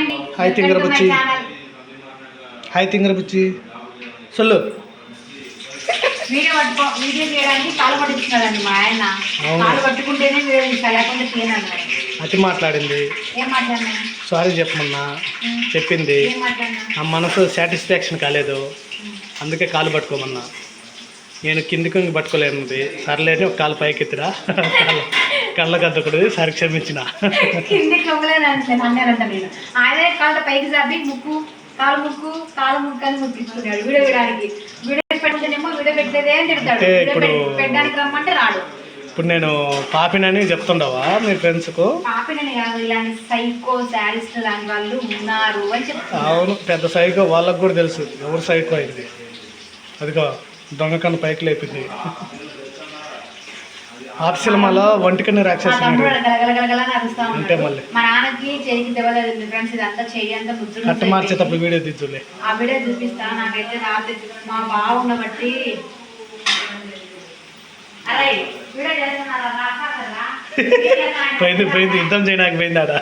అండి హాయ్ తింగర బుచ్చి. హాయ్ తింగర బుచ్చి సొల్లు వీడియో పట్టుకో వీడియో చేయడానికి కాలు పట్టించున్నాడండి మా ఆయన. అవును. కాలు పట్టుకుంటేనే వీడియో తీస్తా లేకుంటే చేయనన్నాడు అతి మాట్లాడింది. ఏం మాట్లాడినా సారీ చెప్పమన్నా. చెప్పింది. ఏం మాట్లాడినా నా మనసు సాటిస్ఫాక్షన్ కాలేదు. అందుకే కాలు పట్టుకోమన్నా. నేను కిందికి పట్టుకోలేనుది. సర్లేని ఒక కాలు పైకి ఎత్తిరా కళ్ళ కళ్ళ గద్దకుడు సరి క్షమించిన. కిందికి లొంగలేదంటే అన్నారంట నేను. ఆయనే కాళ్ళ పైకి సాపి ముక్కు కాలు ముక్కు కాలు ముక్కు అని ముక్కించుకున్నాడు. వీడియో పెట్టలేదే అని తిడతాడు. వీడియో పెట్టడానికి రమ్మంటే రాడు. ఇప్పుడు నేను పాపినని చెప్తుండవా మీ ఫ్రెండ్స్కు? పాపినని కాదు ఇలాంటి సైకో శాడిస్ట్ లాంటి వాళ్ళు ఉన్నారు అని చెప్తున్నారు అవును పెద్ద సైకో వాళ్ళకు కూడా తెలుసు. ఎవరు సైకో అయింది? అదిగో దొంగ కన్ను పైకి లేపింది. ఆఫీసులమాలో వంటికన్ను మా రాక్షసి తమ్ముడు గలగలగలగల అరుస్తా అంతే ఉన్నాడు. మళ్ళీ. మా నాన్నకి చేతికి దెబ్బ తగిలింది ఫ్రెండ్స్ ఇదంతా చెయ్యి అంతా ముద్దు కట్ట మార్చేటప్పుడు వీడియో దిద్దులే ఆ వీడియో చూపిస్తా నాకైతే రాత్రి మా బావున్న బట్టి. అరే వీడియో చేస్తున్నారా? పోయింది పోయింది యుద్ధం చేయడానికి పోయింది ఆడ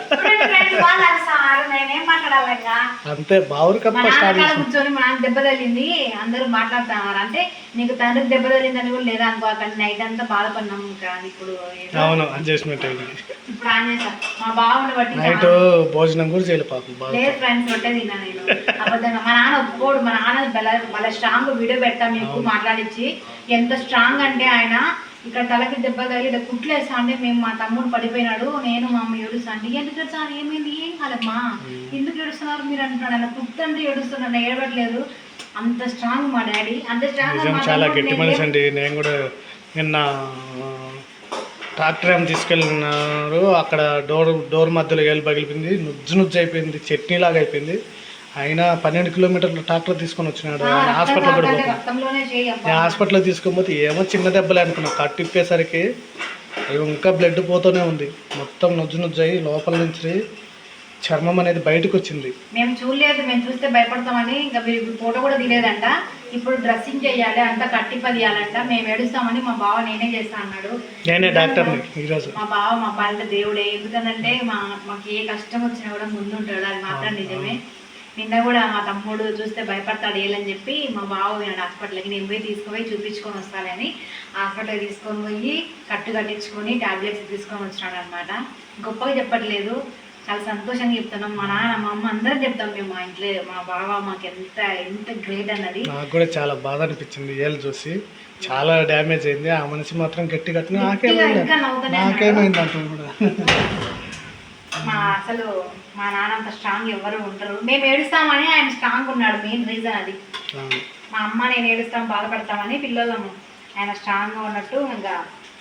అంతే బావురు కప్ప కూర్చొని నాన్న దెబ్బ తగిలింది అందరూ మాట్లాడుతున్నారు. అంటే నీకు తండ్రికి దెబ్బ తగిలిందని కూడా లేదా అనుకో అక్కడ నైట్ అంతా బాధపడినాం కానీ ఇప్పుడు అవును అడ్జస్ట్మెంట్ అయింది. ఇప్పుడు ఆన్ చేసా మా బావుని బట్టి నైట్ భోజనం కూడా చేయలేదు పాపం లేదు ఫ్రెండ్స్ ఒకటే తిన్నా నేను. అబద్ధంగా మా నాన్న ఒప్పుకోడు. మా నాన్న బల వాళ్ళ స్ట్రాంగ్ వీడియో పెడతా మీకు మాట్లాడించి ఎంత స్ట్రాంగ్ అంటే ఆయన ఇక్కడ తలకి దెబ్బ తగిలి కుట్లేసా అంటే మేము మా తమ్ముడు పడిపోయినాడు నేను మా అమ్మ ఏడుస్తా అంటే ఎందుకు ఏడుస్తాను ఏమైంది? ఏం కాదమ్మా? ఎందుకు ఏడుస్తున్నారు మీరు అంటున్నాడు. అన్న కుట్టంటే ఏడుస్తున్నాడు ఏడవట్లేదు. అంత స్ట్రాంగ్ మా డాడీ. అంత స్ట్రాంగ్ చాలా గట్టి మనిషి అండి. నేను కూడా నిన్న ట్రాక్టర్ ఏమో తీసుకెళ్ళినారు. అక్కడ డోర్ డోర్ మధ్యలో ఏళ్ళు పగిలిపోయింది. నుజ్జు నుజ్జు అయిపోయింది. చట్నీ లాగా అయిపోయింది. అయినా పన్నెండు కిలోమీటర్లు ట్రాక్టర్ తీసుకొని వచ్చినాడు. ఆయన హాస్పిటల్ కూడా నేను హాస్పిటల్ తీసుకుపోతే ఏమో చిన్న దెబ్బలే అనుకున్నా. కట్టు ఇప్పేసరికి ఇంకా బ్లడ్ పోతూనే ఉంది. మొత్తం నుజ్జు నుజ్జు అయ్యి లోపల నుంచి చర్మం అనేది బయటకు వచ్చింది. మేము చూడలేదు మేము చూస్తే భయపడతామని ఇంకా మీరు ఇప్పుడు ఫోటో కూడా తీయలేదంట. ఇప్పుడు డ్రెస్సింగ్ చేయాలి అంతా కట్టి పదియాలంట. మేము ఏడుస్తామని మా బావ నేనే చేస్తా అన్నాడు. నేనే డాక్టర్ని ఈరోజు. మా బావ మా పాలిట దేవుడే. ఎందుకనంటే మా మాకు ఏ కష్టం వచ్చినా కూడా ముందుంటాడు. అది మాత్రం నిజమే. నిన్న కూడా మా తమ్ముడు చూస్తే భయపడతాడు ఏలని చెప్పి మా బావ పోయినాడు హాస్పిటల్కి. నేను పోయి తీసుకుపోయి చూపించుకొని వస్తానని హాస్పిటల్కి తీసుకొని పోయి కట్టు కట్టించుకొని టాబ్లెట్స్ తీసుకొని వచ్చినాడు అనమాట గొప్పగా చెప్పట్లేదు చాలా సంతోషంగా చెప్తున్నాం. మా నాన్న మా అమ్మ అందరం చెప్తాం మేము మా ఇంట్లో మా బావ మాకు ఎంత ఎంత గ్రేట్ అన్నది. నాకు కూడా చాలా బాధ అనిపించింది ఏళ్ళు చూసి. చాలా డ్యామేజ్ అయింది. ఆ మనిషి మాత్రం గట్టి కట్టిన నాకేమైంది? అంటాడు కూడా? మా అసలు మా నాన్న అంత స్ట్రాంగ్ ఎవరు ఉండరు. మేము ఏడుస్తామని ఆయన స్ట్రాంగ్ ఉన్నాడు మెయిన్ రీజన్ అది. మా అమ్మ నేను ఏడుస్తాం బాధపడతామని పిల్లలము. ఆయన స్ట్రాంగ్గా ఉన్నట్టు ఇంకా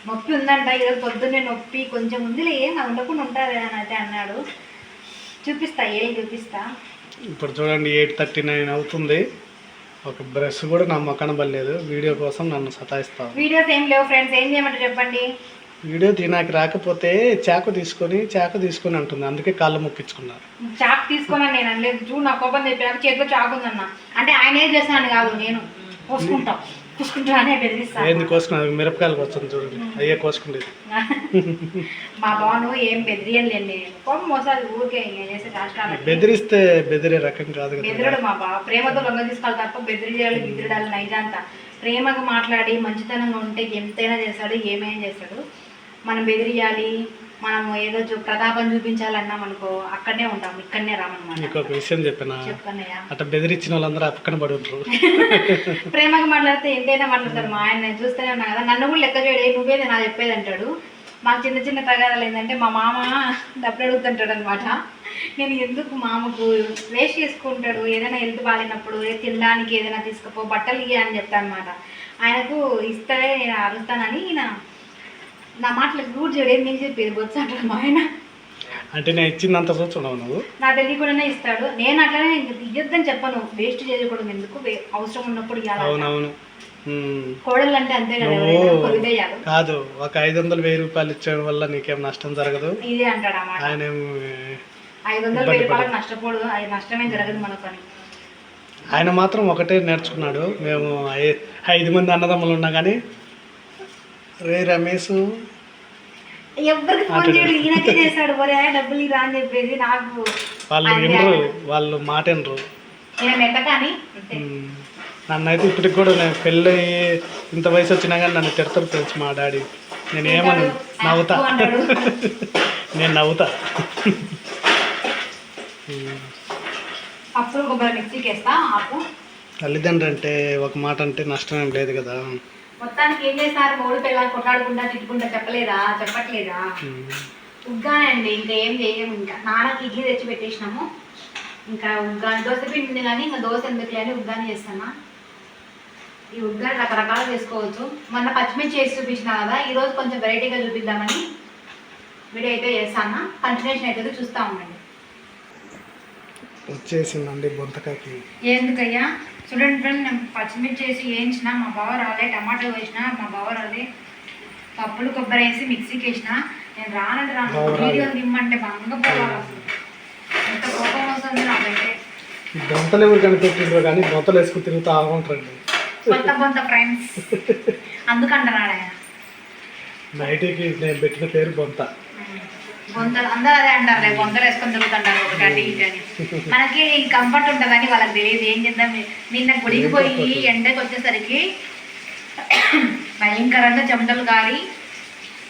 నొప్పి ఉందంట ఈరోజు పొద్దున్నే నొప్పి కొంచెం ఉందిలే ఏం అది ఉండకుండా ఉంటుంది అని అయితే అన్నాడు. చూపిస్తా ఏం చూపిస్తా? ఇప్పుడు చూడండి ఎయిట్ థర్టీ నైన్ అవుతుంది. ఒక బ్రష్ కూడా నా మొక్కన పడలేదు వీడియో కోసం నన్ను సతాయిస్తావు. వీడియోస్ ఏం లేవు ఫ్రెండ్స్ ఏం చేయమంటారు చెప్పండి? వీడియో తినాకి రాకపోతే చాకు తీసుకొని చాకు తీసుకొని అంటుంది. అందుకే కాళ్ళు మొక్కించుకున్నారు. చాక్ తీసుకోనని నేను అనలేదు. చూడు నా కోపం చెప్పాక చేతిలో చాకు ఉందన్న. అంటే ఆయన ఏం చేస్తాను కాదు నేను కోసుకుంటా. కోసుకుంటా అనే బెదిరిస్తాను ఏంది కోసుకున్నది మిరపకాయలకు వస్తుంది చూడండి. అయ్యే కోసుకుండేది. మా బాను ఏం బెదిరియలేండి. కోపం మోసాలు ఊరికే చేసే రాష్ట్రాలకి బెదిరిస్తే బెదిరే రకం కాదు బెదిరడు మా బావ. ప్రేమతో లొంగ తీసుకోవాలి తప్ప బెదిరియాలి బెదిరడాలి నైజాంతా. ప్రేమగా మాట్లాడి మంచితనంగా ఉంటే ఎంతైనా చేస్తాడు ఏమైనా చేస్తాడు. మనం బెదిరియాలి మనం ఏదో ప్రతాపం చూపించాలన్నాం అనుకో అక్కడనే ఉంటాం ఇక్కడనే రామన్నమాట. నీకు ఒక విషయం చెప్పిన? అట్లా బెదిరించిన వాళ్ళందరూ పక్కన పడి ఉంటారు. ప్రేమగా మాట్లాడితే ఎంతైనా మాట్లాడతారు మా ఆయన నేను చూస్తూనే ఉన్నా కదా. నన్ను కూడా లెక్క చేయడే నువ్వేది నా చెప్పేది? అంటాడు. మాకు చిన్న చిన్న తగాదాలు ఏంటంటే మా మామ డబ్బులు అడుగుతుంటాడు అనమాట నేను ఎందుకు మామకు వేస్ట్ చేసుకుంటాడు? ఏదైనా హెల్త్ బాగాలేనప్పుడు ఏ తినడానికి ఏదైనా తీసుకుపో బట్టలు ఇయ్య అని చెప్తాను అనమాట ఆయనకు ఇస్తే నేను అరుస్తానని ఈయన నా మాటలు రూట్ చేయడం ఏం నేను చెప్పేది బొచ్చ అంటాడు మా ఆయన. అంటే నేను ఇచ్చిందంత చూస్తున్నావు నువ్వు? నా తెలియకుండానే ఇస్తాడు. నేను అట్లనే ఇంక ఇయ్యొద్దని చెప్పను. వేస్ట్ చేయకూడదు ఎందుకు? వే- అవసరం ఉన్నప్పుడు ఇవ్వాలి అవునవును. ఉమ్. కోడలు అంటే అంతే కదా ఎవరైనా కాదు ఒక ఐదు వందలు వెయ్యి రూపాయలు ఇచ్చడం వల్ల నీకేం నష్టం జరగదు. ఇదే అంటాడు అన్నమాట ఆయన ఏం, ఐదు వందలు వెయ్యి రూపాయలకు నష్టపోడు. అది నష్టమే జరగదు మనకు అని ఆయన మాత్రం ఒకటే నేర్చుకున్నాడు. మేము ఐ- ఐదు మంది అన్నదమ్ములు ఉన్నా కానీ రే రమేష్ ఎవరికి ఫోన్ అటు చేయడు ఈయనకే చేస్తాడు ఒరే డబ్బులు ఇరా అని చెప్పేసి నాకు వాళ్ళు వినరు. వాళ్ళు మాట వినరు. నేను. నన్నైతే ఇప్పటికి కూడా నేను పెళ్ళి ఇంత వయసు వచ్చినా కానీ నన్ను తిడతారు ఫ్రెండ్స్ మా డాడీ. నేను ఏమను నవ్వుతా. నేను నవ్వుతా. తల్లిదండ్రులు అంటే ఒక మాట అంటే నష్టం ఏం లేదు కదా. మొత్తానికి ఏం చేస్తారు మూడు పిల్లలు కొట్లాడుకుంటా తిట్టుకుంటా చెప్పలేదా? చెప్పట్లేదా? ఉమ్. ఉగ్గానండి ఇంకా ఏం చేయము ఇంకా నాన్నకి ఇడ్లీ తెచ్చి పెట్టేసినాము. ఇంకా ఉగ్గా దోశ పిండి ఉంది కానీ ఇంకా దోశ ఎందుకులే అని ఉగ్గాని చేస్తానా ఈ ఉగ్గాని రకరకాలు చేసుకోవచ్చు. మొన్న పచ్చిమిర్చి చేసి చూపించిన కదా ఈరోజు కొంచెం వెరైటీగా చూపిద్దామని వీడియో అయితే చేస్తాను? కంటిన్యూషన్ అయితే చూస్తూ ఉండండి. వచ్చేసిందండి బొంతకాయకి. ఎందుకయ్యా? చూడండి ఫ్రెండ్ నేను పచ్చిమిర్చి వేసి వేయించిన మా బావ రాలే టమాటో వేసిన మా బావ రాలే. పప్పులు కొబ్బరి వేసి మిక్సీకి వేసిన నేను రానండి రాను. బావ రాలే. వీడియో దిమ్మంటే బంగ పోవాలి. అసలు ఎంత కోపం వస్తుంది నాకైతే. ఈ బొంతలు ఎవరు కనిపెట్టిండ్రో కానీ బొంతలు వేసుకుని తిరుగుతూ ఉంటారండి. కొత్త కొంత ఫ్రెండ్స్. అందుకంటున్నాడు ఆయన. నైట్కి నేను పెట్టిన పేరు బొంత. అందరూ అదే బొంతలు వేసుకొని తిరుగుతుంటారు ఒకటి అటు ఇటు అని. మనకి కంఫర్ట్ ఉంటుందని వాళ్ళకి తెలియదు ఏం చేద్దాం నిన్న గుడికి పోయి ఎండకి వచ్చేసరికి భయంకరంగా చెమటలు గారి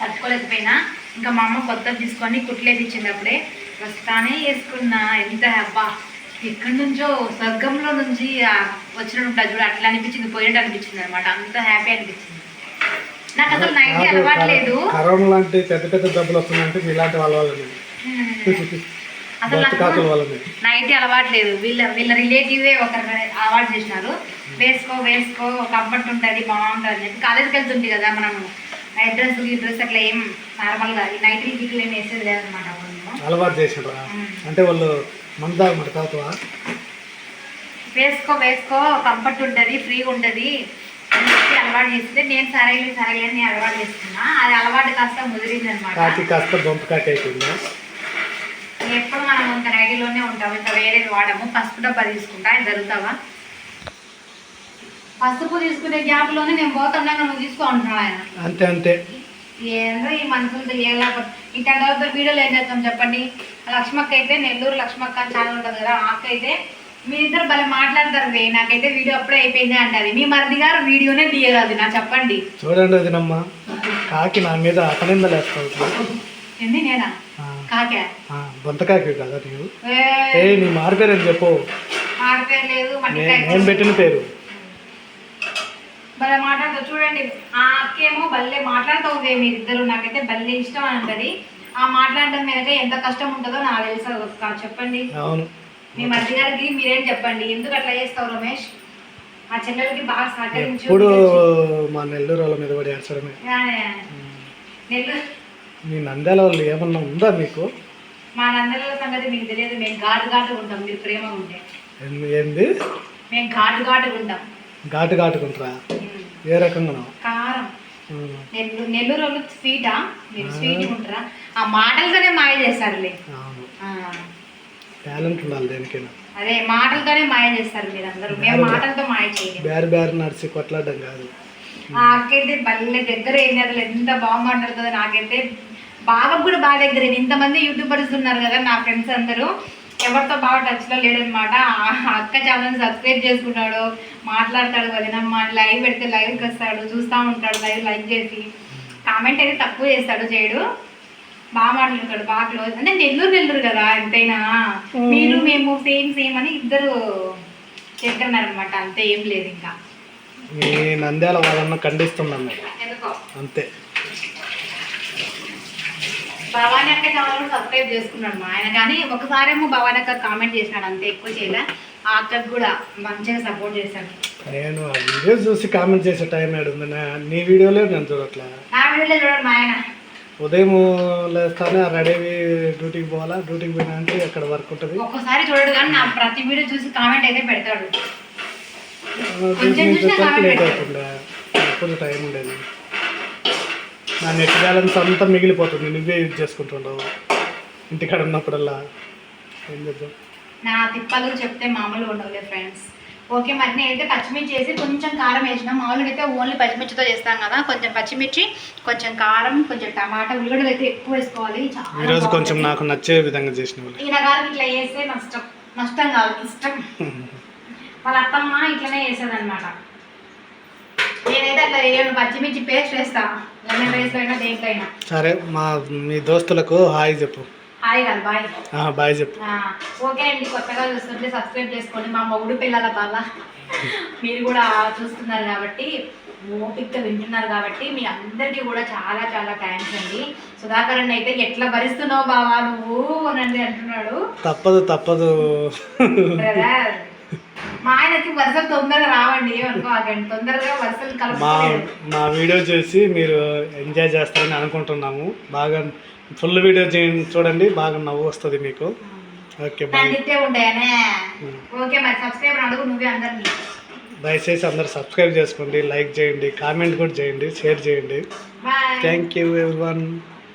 తట్టుకోలేకపోయినా ఇంకా మా అమ్మ కొత్తది తీసుకొని కుట్లేదు ఇచ్చింది అప్పుడే. వస్తానే వేసుకున్నా ఎంత అబ్బా! ఎక్కడి నుంచో స్వర్గంలో నుంచి వచ్చినట్టు చూడు అట్లా అనిపించింది పోయినట్టు అనిపించింది అనమాట. అంత హ్యాపీ అనిపించింది. నాకు అసలు నైట్ అలవాట్లేదు కరోనా లాంటి పెద్ద పెద్ద జబ్బులు వస్తున్నాయంటే ఇలాంటి వాళ్ళ వల్లనే అసలు నైట్ అలవాట్లేదు వీళ్ళ వీళ్ళ రిలేటివే ఒకరు అలవాటు చేసినారు. వేసుకో వేసుకో కంఫర్ట్ ఉంటుంది బాగుంటుంది అని చెప్పి కాలేజ్కి వెళ్తుంది కదా మనం డ్రెస్ ఈ డ్రెస్ అట్లా ఏం నార్మల్గా ఈ నైట్లు గీట్లు ఏం వేసేది లేదనమాట అలవాటు చేసిండ్రా అంటే వాళ్ళు మందు తాగమంట తాగుతావా వేసుకో వేసుకో కంఫర్ట్ ఉంటుంది ఫ్రీగా ఉంటుంది. అలవాటు చేస్తే నేను సరైన సరైన నేను అలవాటు చేసుకున్నా. అది అలవాటు కాస్త ముదిరింది అనమాట కాకి కాస్త బొంత కాకి అయిపోయిందా ఎప్పుడు మనం ఇంకా నైటీలోనే ఉంటాం. ఇంకా వేరేది వాడము. పసుపు డబ్బా తీసుకుంటా. ఇది జరుగుతావా? పసుపు తీసుకునే గ్యాప్లోనే నేను పోతున్నా నువ్వు తీసుకో ఆయన. అంతే అంతే. ఏందో ఈ మనుషులతో ఇట్లాంటి వాళ్ళతో వీడియోలు ఏం చేస్తాం చెప్పండి? లక్ష్మక్క అయితే నెల్లూరు లక్ష్మక్క ఛానల్ ఉంటుంది కదా ఆ అయితే మీరిద్దరు భలే మాట్లాడతారు వే. నాకైతే వీడియో అప్పుడే అయిపోయింది అంటది. మీ మరిది గారు వీడియోనే తీయరాదు నా చెప్పండి. చూడండి వదినమ్మ కాకి నా మీద అపనిందలు వేస్తావు ఏంది నేనా? కాకే? బొంతకాకి కదా నీవు? ఏ, నీ మారిపోయారని చెప్పు. మాడిపోయి లేదు నే- మట్టికాయ నేను పెట్టిన పేరు. భలే మాట్లాడతావు. చూడండి ఆ అక్కేమో భలే మాట్లాడతావు వే మీరిద్దరు. నాకైతే భలే ఇష్టం అని అంటది. ఆ మాట్లాడడం మీదకే ఎంత కష్టం ఉంటుందో నాకు తెలుసు. చెప్పండి. అవును. మీ గారికి మీరేం చెప్పండి? ఎందుకు అట్లా చేస్తావు రమేష్? మా చెల్లెలకి బాగా సహకరించు ఎప్పుడు మా నెల్లూరు వాళ్ళ మీద పడి ఏడ్చడమే. ఆ, నెల్లూరు. మీ నంద్యాల వాళ్ళు ఏమన్నా ఉందా మీకు? మా నందల సంగతి మీకు తెలియదు. మేము ఘాటు ఘాటుగా ఉంటాం. మీరు ప్రేమగా ఉంటే. ఏంది- ఏంది? మేము ఘాటు ఘాటుగా ఉంటాం. ఘాటు ఘాటుకుంటారా ఉమ్. ఏ రకంగా కారం. నెల్లూరు నెల్లూరు వాళ్ళు స్వీటా? మీరు స్వీట్ ఉంటారా? ఆ మాటలతోనే మాయ చేస్తారులే. అవును. ఆ, టాలెంట్ ఉండాలి దేనికైనా. అదే మాటలతోనే మాయ చేస్తారు మీరు అందరూ మేము మాటలతో మాయ చేయలేము. బేరు బేరు నడిచి కొట్లాడడం కాదు. నాకైతే భలే దగ్గర ఏంది అసలు ఎంత బాగా మాట్లాడుతుందో నాకైతే బాగా కూడా బాగా దగ్గర ఇంతమంది యూట్యూబర్స్ ఉన్నారు కదా నా ఫ్రెండ్స్ అందరూ. ఎవరితో బాగా టచ్లో లేడనమాట ఆ అక్క ఛానల్ సబ్స్క్రైబ్ చేసుకున్నాడు మాట్లాడతాడు వదినమ్మ లైవ్ పెడితే లైవ్కి వస్తాడు చూస్తూ ఉంటాడు లైవ్ లైక్ చేసి. కామెంట్ అయితే తక్కువ చేస్తాడు చేయడు బాగా మాట్లాడతాడు బాగా క్లోజ్ అంటే నెల్లూరు నెల్లూరు కదా ఎంతైనా. మీరు మేము సేమ్ సేమ్ అని ఇద్దరు చెప్తున్నారు అనమాట అంతే ఏం లేదు ఇంకా. మీ నంద్యాల వాళ్ళన్న ఖండిస్తున్నాను నేను. ఎందుకో? అంతే. భవానీ అక్క ఛానల్ కూడా సబ్స్క్రైబ్ చేసుకున్నాడు మా ఆయన. కానీ ఒకసారేమో భవానీ అక్క కామెంట్ చేసినాడు అంతే ఎక్కువ చేయలే. ఆ అక్కకు కూడా మంచిగా సపోర్ట్ చేశాడు. నేను ఆ చూసి కామెంట్ చేసే టైం ఏడుంది నా- నీ వీడియోలే నేను చూడట్లే. నా వీడియోలో చూడండి మా ఆయన. ఉదయం లేస్తానే రెడీ డ్యూటీకి పోవాలా? డ్యూటీకి పోయినా అంటే అక్కడ వర్క్ ఉంటుంది? ఒక్కసారి చూడడు కానీ నా ప్రతి వీడియో చూసి కామెంట్ అయితే పెడతాడు. లేట్ అవుతుండే. ఎప్పుడు టైం ఉండేది. నా నెట్ బ్యాలెన్స్ అంతా మిగిలిపోతుంది. నువ్వే యూజ్ చేసుకుంటుండవు. ఇంటికాడ ఉన్నప్పుడల్లా. ఏం చేద్దాం? నా తిప్పలు చెప్తే మామూలు ఉండవులే ఫ్రెండ్స్ ఓకే మరి నేనైతే పచ్చిమిర్చి వేసి కొంచెం కారం వేసిన. మామూలుగా అయితే ఓన్లీ పచ్చిమిర్చితో చేస్తాం కదా. కొంచెం పచ్చిమిర్చి కొంచెం కారం కొంచెం టమాటా ఉల్లిగడ్డలు అయితే ఎక్కువ వేసుకోవాలి. ఈరోజు కొంచెం. నాకు నచ్చే విధంగా చేసిన ఈయన గారికి ఇట్లా వేస్తే నష్టం నష్టం కాదు ఇష్టం వాళ్ళ అత్తమ్మ ఇట్లనే వేసేదన్నమాట నేనైతే అట్లా వేయను పచ్చిమిర్చి పేస్ట్ వేస్తా. లెమన్ రైస్ అయినా దేంట్లో సరే మా మీ దోస్తులకు హాయ్ చెప్పు. హాయ్ కాదు బాయ్. బాయ్ చెప్పు. ఓకే అండి కొత్తగా చూస్తుంటే సబ్స్క్రైబ్ చేసుకోండి. మా మొగుడు పిల్లల బాల. మీరు కూడా చూస్తున్నారు కాబట్టి ఓపిక్గా వింటున్నారు కాబట్టి మీ అందరికీ కూడా చాలా చాలా థ్యాంక్స్ అండి. సుధాకర్ అన్న అయితే ఎట్లా భరిస్తున్నావు బావా నువ్వు అనండి అంటున్నాడు. తప్పదు తప్పదు. మా ఆయనకి వరుసలు తొందరగా రావండి అనుకోకండి తొందరగా వరుసలు మా వీడియో చూసి మీరు ఎంజాయ్ చేస్తారని అనుకుంటున్నాము. బాగా ఫుల్ వీడియో చేయండి చూడండి బాగా నవ్వు వస్తుంది మీకు. Okay bye. మరి సబ్స్క్రైబర్ అడుగు నువ్వే అందరినీ. దయచేసి అందరు సబ్స్క్రైబ్ చేసుకోండి లైక్ చేయండి కామెంట్ కూడా చేయండి షేర్ చేయండి. బాయ్. థ్యాంక్ యూ ఎవరి